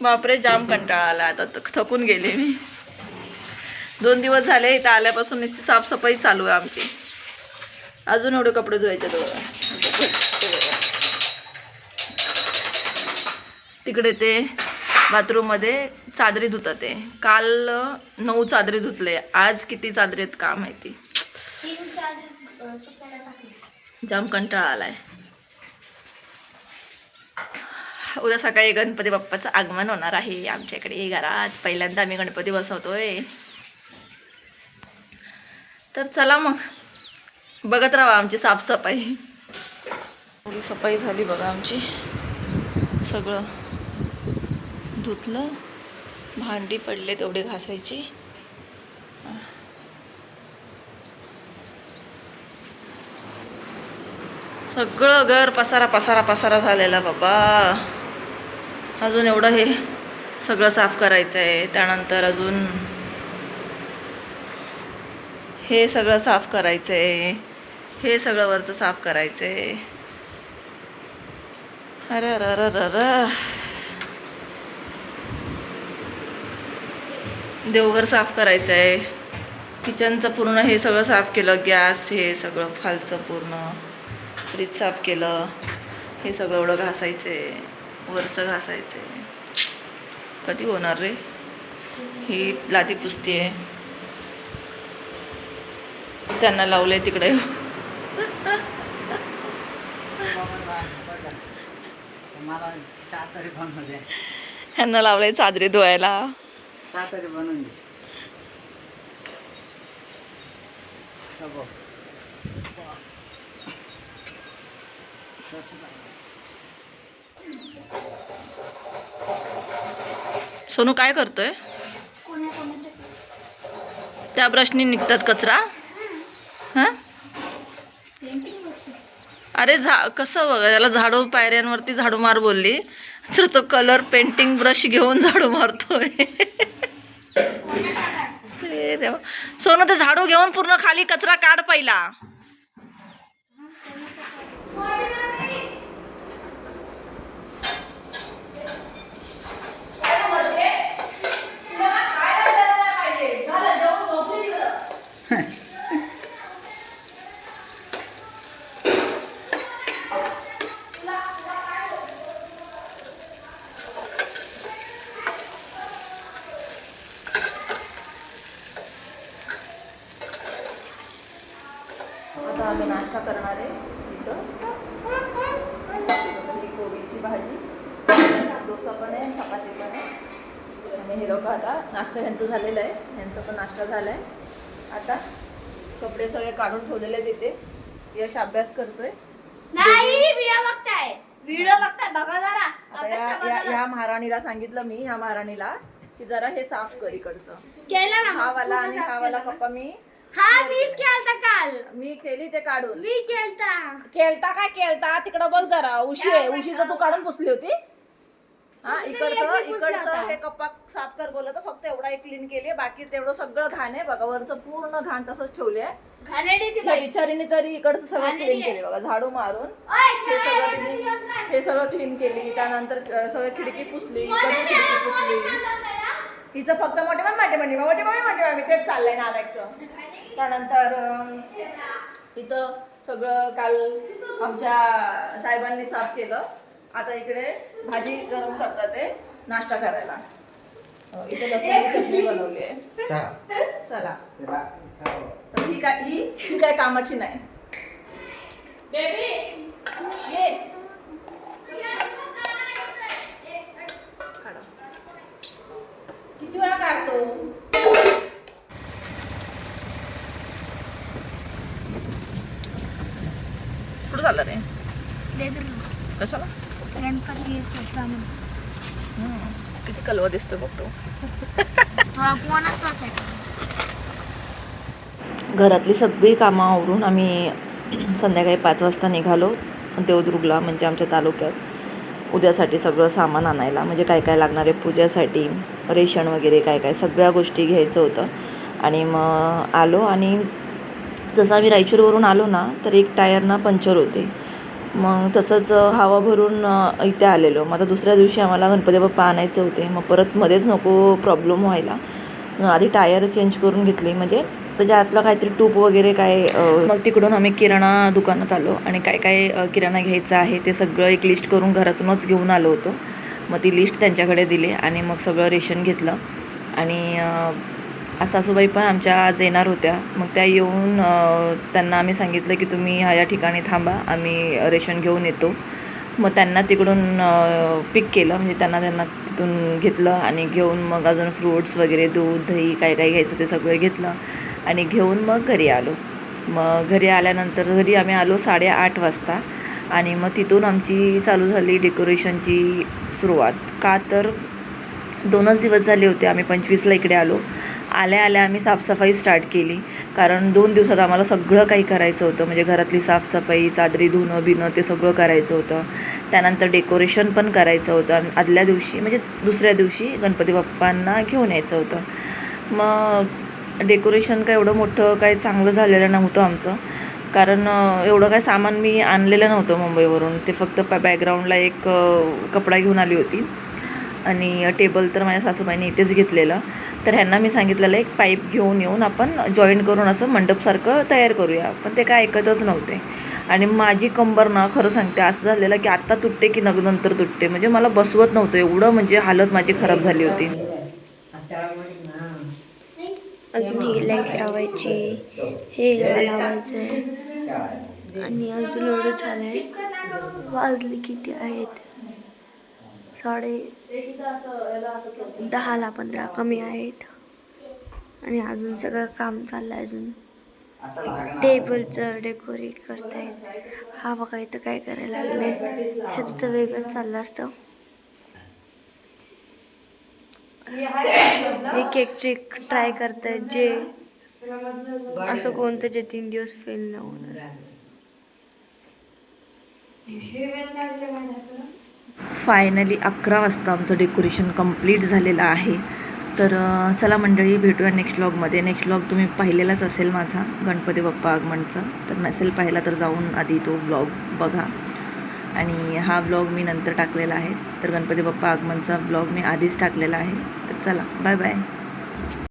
बापरे जाम कंटाळा आला आता. त- थकून गेले मी. दोन दिवस झाले इथं आल्यापासून नुसती साफसफाई चालू आहे आमची. अजून एवढे कपडे धुवायचे दोघं तिकडे ते बाथरूममध्ये चादरी धुतात ते. काल नऊ चादरी धुतले. आज किती चादरी आहेत का माहिती? जाम कंटाळा आलाय. उद्या सकाळी गणपती बाप्पाचं आगमन होणार आहे. आमच्या इकडे घरात. पहिल्यांदा आम्ही गणपती बसवतोय. तर चला मग. बघत राहा आमची साफसफाई. थोडी सफाई झाली बघा आमची. सगळं धुतलं. भांडी पडले तेवढे घासायची. सगळं घर पसारा पसारा पसारा झालेला बाबा. अजून एवढं हे सगळं साफ करायचं आहे त्यानंतर अजून हे सगळं साफ करायचं आहे हे सगळं वरचं साफ करायचं आहे अरे र देवघर साफ करायचं आहे किचनचं पूर्ण हे सगळं साफ केलं. गॅस हे सगळं खालचं पूर्ण फ्रीज साफ केलं. हे सगळं एवढं घासायचं आहे वरचं घासायचं आहे कधी होणार रे? ही लादी पुसती आहे त्यांना लावलं आहे तिकडे. मला तरी बनवून ह्यांना लावलंय चादरी धुवायला. चहा तरी बनवून दे हा बघ. तसं नाही. सोनू काय करतोय? त्या ब्रशनी निघतात कचरा? हां? अरे झा कसं बघा त्याला झाडू पायऱ्यांवरती झाडू मार बोलली. तर तो कलर पेंटिंग ब्रश घेऊन झाडू मारतोय. देवा. सोनं ते झाडू घेऊन पूर्ण खाली कचरा काढ पहिला. आता आम्ही नाश्ता करणार आहे इथं. ही कोबीची भाजी डोसा पण आहे चपाती पण आहे. आणि हे लोक आता नाश्ता ह्यांचं झालेलं आहे. ह्यांचा पण नाश्ता झाला आहे आता कपडे सगळे काढून ठेवलेले आहेत इथे. यश अभ्यास करतोय. नाही व्हिडिओ बघताय. व्हिडिओ बघताय बघा जरा. ह्या महाराणीला सांगितलं मी ह्या महाराणीला की जरा हे साफ कर इकडचं. हा वाला आणि हा वाला. कप्पा मी हा मीच केलता काल. मी केली ते काढून. मी केलता केलता काय केलता तिकडं बघ जरा. उशी आहे. उशीचं तू काढून पुसली होती? हा इकडचं इकडचं. हे कप्पा साफ कर बोलत फक्त एवढा एक क्लीन केली बाकी तेवढं सगळं घाण आहे बघा. वरचं पूर्ण घाण तसंच ठेवले. बिचारीने तरी इकडचं सगळं क्लीन. केले बघा. झाडू मारून. हे सगळं तिने? हे सगळं क्लीन केली. त्यानंतर सगळं खिडकी पुसली. इकडची खिडकी पुसली. हिचं फक्त मोठी मम्मी मोठी मम्मी मोठी मम्मी मोठी मम्मी तेच चाललंय नालायकचं. त्यानंतर इथं सगळं काल आमच्या साहेबांनी साफ केलं. आता इकडे भाजी गरम करतात ते नाश्ता करायला. इथे लसूणची चटणी बनवली आहे. चला. तर ही काय ही ही काय कामाची नाही. बेबी ये. काढा. किती वेळा काढतो? कुठं चाललं रे कशाला? गणपतीचं सामान हम्म, किती कलवा दिसतो बघतो घरातली सगळी कामं आवरून आम्ही संध्याकाळी पाच वाजता निघालो देवदुर्गला म्हणजे आमच्या तालुक्यात. उद्यासाठी सगळं सामान आणायला म्हणजे काय काय लागणार आहे पूजेसाठी रेशन वगैरे काय काय सगळ्या गोष्टी घ्यायचं होतं. आणि मग आलो आणि जसं आम्ही रायचूरवरून आलो ना तर एक टायर ना पंक्चर होते. मग तसंच हवा भरून इथे आलेलो. मग आता दुसऱ्या दिवशी आम्हाला गणपती बाप्पा आणायचे होते. मग परत मध्येच नको प्रॉब्लेम व्हायला. आधी टायर चेंज करून घेतली. म्हणजे, म्हणजे त्याच्या आतला काहीतरी टूप वगैरे काय मग तिकडून आम्ही किराणा दुकानात आलो. आणि काय काय किराणा घ्यायचा आहे ते सगळं एक लिस्ट करून घरातूनच घेऊन आलो होतो. मग ती लिस्ट त्यांच्याकडे दिली आणि मग सगळं रेशन घेतलं. आणि सासूबाई पण आमच्या आज येणार होत्या. मग त्या येऊन त्यांना आम्ही सांगितलं की तुम्ही ह्या या ठिकाणी थांबा आम्ही रेशन घेऊन येतो. मग त्यांना तिकडून पिक केलं. म्हणजे त्यांना त्यांना तिथून घेतलं आणि घेऊन मग अजून फ्रूट्स वगैरे दूध दही काय काय घ्यायचं ते सगळं घेतलं आणि घेऊन मग घरी आलो. मग घरी आल्यानंतर घरी आम्ही आलो साडेआठ वाजता आणि मग तिथून आमची चालू झाली डेकोरेशनची सुरुवात. का तर दोनच दिवस झाले होते आम्ही पंचवीसला इकडे आलो. आल्या आल्या आम्ही साफसफाई स्टार्ट केली. कारण दोन दिवसात आम्हाला सगळं काही करायचं होतं. म्हणजे घरातली साफसफाई चादरी धुणं बिणं ते सगळं करायचं होतं. त्यानंतर डेकोरेशन पण करायचं होतं. आणि आदल्या दिवशी म्हणजे दुसऱ्या दिवशी गणपती बाप्पांना घेऊन यायचं होतं. मग डेकोरेशन काय एवढं मोठं काय चांगलं झालेलं नव्हतं आमचं. कारण एवढं काय सामान मी आणलेलं नव्हतं मुंबईवरून. ते फक्त पॅ बॅकग्राऊंडला एक कपडा घेऊन आली होती. आणि टेबल तर माझ्या सासूबाईने इथेच घेतलेलं. तर ह्यांना मी सांगितलेलं एक पाईप घेऊन येऊन आपण जॉईन करून असं मंडपसारखं तयार करूया. पण ते काय ऐकतच नव्हते. आणि माझी कंबर ना खरं सांगते असं झालेलं की आत्ता तुटते की नग नंतर तुटते. म्हणजे मला बसवत नव्हतं एवढं म्हणजे हालत माझी खराब झाली होती. अजून ही लाइट लावायची हे लावायचंय आणि अजून एवढं आहे. वाजले किती आहेत? साडे दहाला पंधरा कमी आहेत. आणि अजून सगळं काम चाललंय अजून. टेबलचं डेकोरेट करतायत. हा बघा इथं काय करायला लागले ह्याचं तर वेगळंच चाललं असतं. हे केक ट्रिक ट्राय करतायत जे असं कोणतं जे तीन दिवस फेल न होणार. फायनली अकरा वाजता आमचं डेकोरेशन कंप्लीट झालेलं आहे. तर चला मंडळी भेटूया नेक्स्ट व्लॉगमध्ये नेक्स्ट व्लॉग तुम्ही पाहिलेलाच असेल माझा गणपती बाप्पा आगमनचा. तर नसेल पाहिला तर जाऊन आधी तो ब्लॉग बघा. आणि हा ब्लॉग मी नंतर टाकलेला आहे. तर गणपती बाप्पा आगमनचा ब्लॉग मी आधीच टाकलेला आहे. तर चला बाय बाय